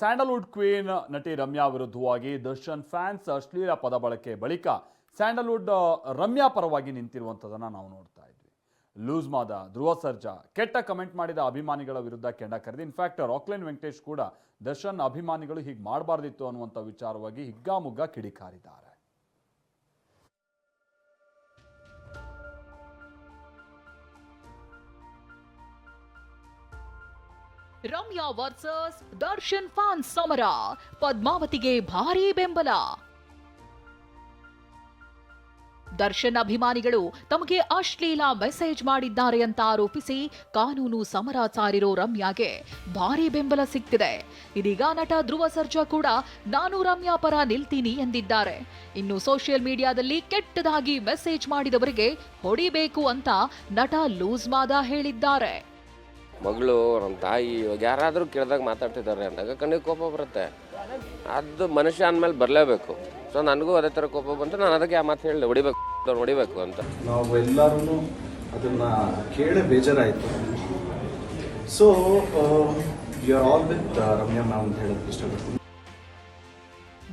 Sandalwood queen ನಟಿ ರಮ್ಯಾ ವಿರುದ್ಧವಾಗಿ Darshan fans ಅಶ್ಲೀಲ ಪದ ಬಳಕೆ ಬಳಿಕ ಸ್ಯಾಂಡಲ್ವುಡ್ ರಮ್ಯಾ ಪರವಾಗಿ ನಿಂತಿರುವಂಥದ್ದನ್ನು ನಾವು ನೋಡ್ತಾ ಇದ್ವಿ. ಲೂಸ್ ಮಾದ, ಧ್ರುವ ಸರ್ಜಾ, ಕೆಟ್ಟ ಕಮೆಂಟ್ ಮಾಡಿದ ಅಭಿಮಾನಿಗಳ ವಿರುದ್ಧ ಕೆಂಡ ಕರೆದು. ಇನ್ಫ್ಯಾಕ್ಟ್ ರಾಕ್ಲೈನ್ ವೆಂಕಟೇಶ್ ಕೂಡ ದರ್ಶನ್ ಅಭಿಮಾನಿಗಳು ಹೀಗೆ ಮಾಡಬಾರ್ದಿತ್ತು ಅನ್ನುವಂಥ ವಿಚಾರವಾಗಿ ಹಿಗ್ಗಾಮುಗ್ಗಾ ಕಿಡಿಕಾರಿದ್ದಾರೆ. ರಮ್ಯಾ ವರ್ಸಸ್ ದರ್ಶನ್ ಫಾನ್ ಸಮರ, ಪದ್ಮಾವತಿಗೆ ಭಾರೀ ಬೆಂಬಲ. ದರ್ಶನ್ ಅಭಿಮಾನಿಗಳು ತಮಗೆ ಅಶ್ಲೀಲ ಮೆಸೇಜ್ ಮಾಡಿದ್ದಾರೆ ಅಂತ ಆರೋಪಿಸಿ ಕಾನೂನು ಸಮರ ಸಾರಿರೋ ರಮ್ಯಾಗೆ ಭಾರೀ ಬೆಂಬಲ ಸಿಗ್ತಿದೆ. ಇದೀಗ ನಟ ಧ್ರುವ ಸರ್ಜಾ ಕೂಡ ನಾನು ರಮ್ಯಾ ಪರ ನಿಲ್ತೀನಿ ಎಂದಿದ್ದಾರೆ. ಇನ್ನು ಸೋಷಿಯಲ್ ಮೀಡಿಯಾದಲ್ಲಿ ಕೆಟ್ಟದಾಗಿ ಮೆಸೇಜ್ ಮಾಡಿದವರಿಗೆ ಹೊಡಿಬೇಕು ಅಂತ ನಟ ಲೂಸ್ ಮಾದ ಹೇಳಿದ್ದಾರೆ. ಮಗಳು ನಮ್ಮ ತಾಯಿ ಇವಾಗ ಯಾರಾದರೂ ಕೇಳಿದಾಗ ಮಾತಾಡ್ತಿದ್ದಾರೆ ಅಂದಾಗ ಕಣ್ಣಿಗೆ ಕೋಪ ಬರುತ್ತೆ. ಅದು ಮನುಷ್ಯ ಅಂದಮೇಲೆ ಬರಲೇಬೇಕು. ಸೊ ನನಗೂ ಅದೇ ಥರ ಕೋಪ ಬಂತು. ನಾನು ಅದಕ್ಕೆ ಆ ಮಾತು ಹೇಳಿದೆ ಹೊಡಿಬೇಕು ಅವ್ರು ಹೊಡಿಬೇಕು ಅಂತ. ನಾವು ಎಲ್ಲರೂ ಅದನ್ನ ಕೇಳಿ ಬೇಜಾರಾಯಿತು. So you are all with Ramya ma'am ಅಂತ ಹೇಳೋದಕ್ಕೆ ಇಷ್ಟಪಡ್ತೀನಿ.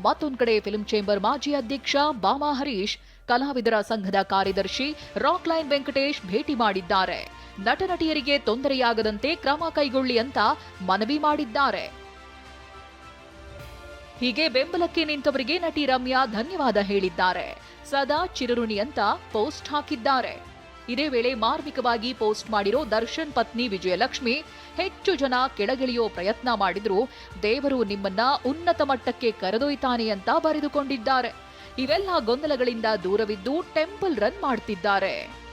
ಮತ್ತೊಂದು ಕಡೆ ಫಿಲ್ಮ್ ಚೇಂಬರ್ ಮಾಜಿ ಅಧ್ಯಕ್ಷ ಬಾಮಾ ಹರೀಶ್ ಕಲಾವಿದರ ಸಂಘದ ಕಾರ್ಯದರ್ಶಿ ರಾಕ್ಲೈನ್ ವೆಂಕಟೇಶ್ ಭೇಟಿ ಮಾಡಿದ್ದಾರೆ. ನಟನಟಿಯರಿಗೆ ತೊಂದರೆಯಾಗದಂತೆ ಕ್ರಮ ಕೈಗೊಳ್ಳಿ ಅಂತ ಮನವಿ ಮಾಡಿದ್ದಾರೆ. ಹೀಗೆ ಬೆಂಬಲಕ್ಕೆ ನಿಂತವರಿಗೆ ನಟಿ ರಮ್ಯಾ ಧನ್ಯವಾದ ಹೇಳಿದ್ದಾರೆ. ಸದಾ ಚಿರಋಣಿ ಅಂತ ಪೋಸ್ಟ್ ಹಾಕಿದ್ದಾರೆ. ಇದೇ ವೇಳೆ ಮಾರ್ಮಿಕವಾಗಿ ಪೋಸ್ಟ್ ಮಾಡಿರೋ ದರ್ಶನ್ ಪತ್ನಿ ವಿಜಯಲಕ್ಷ್ಮಿ ಹೆಚ್ಚು ಜನ ಕೆಳಗಿಳಿಯೋ ಪ್ರಯತ್ನ ಮಾಡಿದ್ರು. ದೇವರು ನಿಮ್ಮನ್ನ ಉನ್ನತ ಮಟ್ಟಕ್ಕೆ ಕರೆದೊಯ್ತಾನೆ ಅಂತ ಬರೆದುಕೊಂಡಿದ್ದಾರೆ. ಇವೆಲ್ಲ ಗೊಂದಲಗಳಿಂದ ದೂರವಿದ್ದು ಟೆಂಪಲ್ ರನ್ ಮಾಡ್ತಿದ್ದಾರೆ.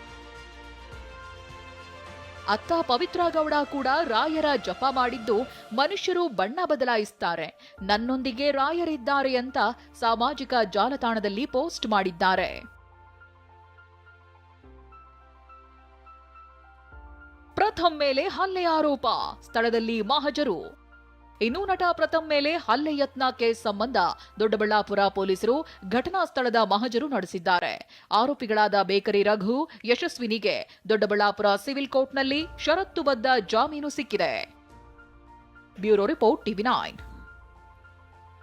ಅತ್ತ ಪವಿತ್ರ ಗೌಡ ಕೂಡ ರಾಯರ ಜಪ ಮಾಡಿದ್ದು ಮನುಷ್ಯರು ಬಣ್ಣ ಬದಲಾಯಿಸ್ತಾರೆ. ನನ್ನೊಂದಿಗೆ ರಾಯರಿದ್ದಾರೆ ಅಂತ ಸಾಮಾಜಿಕ ಜಾಲತಾಣದಲ್ಲಿ ಪೋಸ್ಟ್ ಮಾಡಿದ್ದಾರೆ. ಪ್ರಥಮ್ ಮೇಲೆ ಹಲ್ಲೆ ಆರೋಪ. ಸ್ಥಳದಲ್ಲಿ ಮಹಜರು. ಇನ್ನು ನಟ ಪ್ರಥಮ್ ಮೇಲೆ ಹಲ್ಲೆ ಯತ್ನ ಕೇಸ್ ಸಂಬಂಧ ದೊಡ್ಡಬಳ್ಳಾಪುರ ಪೊಲೀಸರು ಘಟನಾ ಸ್ಥಳದ ಮಹಜರು ನಡೆಸಿದ್ದಾರೆ. ಆರೋಪಿಗಳಾದ ಬೇಕರಿ ರಘು, ಯಶಸ್ವಿನಿಗೆ ದೊಡ್ಡಬಳ್ಳಾಪುರ ಸಿವಿಲ್ ಕೋರ್ಟ್ನಲ್ಲಿ ಷರತ್ತುಬದ್ಧ ಜಾಮೀನು ಸಿಕ್ಕಿದೆ. Bureau report TV nine.